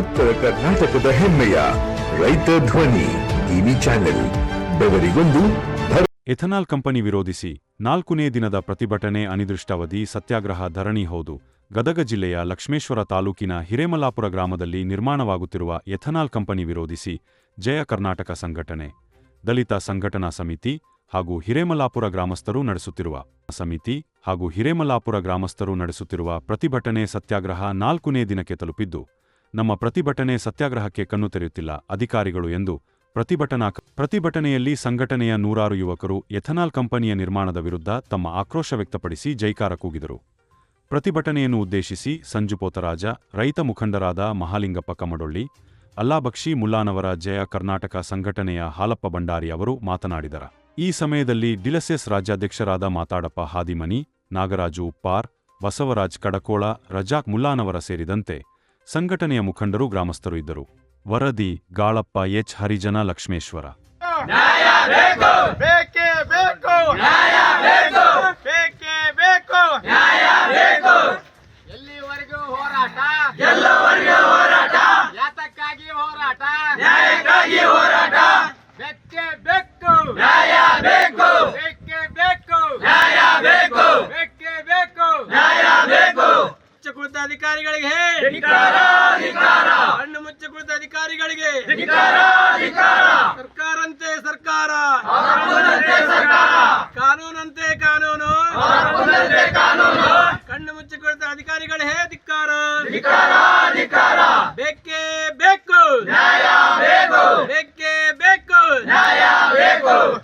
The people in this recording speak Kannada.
ಉತ್ತರ ಕರ್ನಾಟಕದ ಹೆಮ್ಮೆಯ ರೈತ ಧ್ವನಿ ಟಿವಿ ಚಾನೆಲ್, ಬೆವರಿಗೊಂದು ಎಥನಾಲ್ ಕಂಪನಿ ವಿರೋಧಿಸಿ ನಾಲ್ಕನೇ ದಿನದ ಪ್ರತಿಭಟನೆ ಅನಿದೃಷ್ಟಾವಧಿ ಸತ್ಯಾಗ್ರಹ ಧರಣಿ ಹೌದು. ಗದಗ ಜಿಲ್ಲೆಯ ಲಕ್ಷ್ಮೇಶ್ವರ ತಾಲೂಕಿನ ಹಿರೇಮಲಾಪುರ ಗ್ರಾಮದಲ್ಲಿ ನಿರ್ಮಾಣವಾಗುತ್ತಿರುವ ಎಥನಾಲ್ ಕಂಪನಿ ವಿರೋಧಿಸಿ ಜಯ ಕರ್ನಾಟಕ ಸಂಘಟನೆ, ದಲಿತ ಸಂಘಟನಾ ಸಮಿತಿ ಹಾಗೂ ಹಿರೇಮಲಾಪುರ ಗ್ರಾಮಸ್ಥರು ನಡೆಸುತ್ತಿರುವ ಸಮಿತಿ ಹಾಗೂ ಹಿರೇಮಲಾಪುರ ಗ್ರಾಮಸ್ಥರು ನಡೆಸುತ್ತಿರುವ ಪ್ರತಿಭಟನೆ ಸತ್ಯಾಗ್ರಹ ನಾಲ್ಕನೇ ದಿನಕ್ಕೆ ತಲುಪಿದ್ದು ನಮ್ಮ ಪ್ರತಿಭಟನೆ ಸತ್ಯಾಗ್ರಹಕ್ಕೆ ಕಣ್ಣು ತೆರೆಯುತ್ತಿಲ್ಲ, ಅಧಿಕಾರಿಗಳು ಎಂದು ಪ್ರತಿಭಟನಾ ಪ್ರತಿಭಟನೆಯಲ್ಲಿ ಸಂಘಟನೆಯ ನೂರಾರು ಯುವಕರು ಎಥನಾಲ್ ಕಂಪನಿಯ ನಿರ್ಮಾಣದ ವಿರುದ್ಧ ತಮ್ಮ ಆಕ್ರೋಶ ವ್ಯಕ್ತಪಡಿಸಿ ಜೈಕಾರ ಕೂಗಿದರು. ಪ್ರತಿಭಟನೆಯನ್ನು ಉದ್ದೇಶಿಸಿ ಸಂಜು ಪೋತರಾಜ, ರೈತ ಮುಖಂಡರಾದ ಮಹಾಲಿಂಗಪ್ಪ ಕಮಡೊಳ್ಳಿ, ಅಲ್ಲಾಬಕ್ಷಿ ಮುಲ್ಲಾನವರ ಜಯ ಕರ್ನಾಟಕ ಸಂಘಟನೆಯ ಹಾಲಪ್ಪ ಭಂಡಾರಿ ಅವರು ಮಾತನಾಡಿದರ. ಈ ಸಮಯದಲ್ಲಿ ಡಿಲಸೆಸ್ ರಾಜ್ಯಾಧ್ಯಕ್ಷರಾದ ಮಾತಾಡಪ್ಪ ಹಾದಿಮನಿ, ನಾಗರಾಜು ಉಪ್ಪಾರ್, ಬಸವರಾಜ್ ಕಡಕೋಳ, ರಜಾಕ್ ಮುಲ್ಲಾನವರ ಸೇರಿದಂತೆ ಸಂಘಟನೆಯ ಮುಖಂಡರು ಗ್ರಾಮಸ್ಥರು ಇದ್ದರು. ವರದಿ ಗಾಳಪ್ಪ ಎಚ್. ಹರಿಜನ ಲಕ್ಷ್ಮೇಶ್ವರ. ಬೇಕೇ! ಬೇಕು! ಕುಳಿತ ಅಧಿಕಾರಿಗಳಿಗೆ ಕಣ್ಣು ಮುಚ್ಚಿ ಕುಳಿತ ಅಧಿಕಾರಿಗಳಿಗೆ ಸರ್ಕಾರಂತೆ ಸರ್ಕಾರ! ಕಾನೂನಂತೆ ಕಾನೂನು! ಕಣ್ಣು ಮುಚ್ಚಿ ಕುಳಿತ ಅಧಿಕಾರಿಗಳಿಗೆ ಧಿಕ್ಕಾರ! ಬೇಕೇ ಬೇಕು!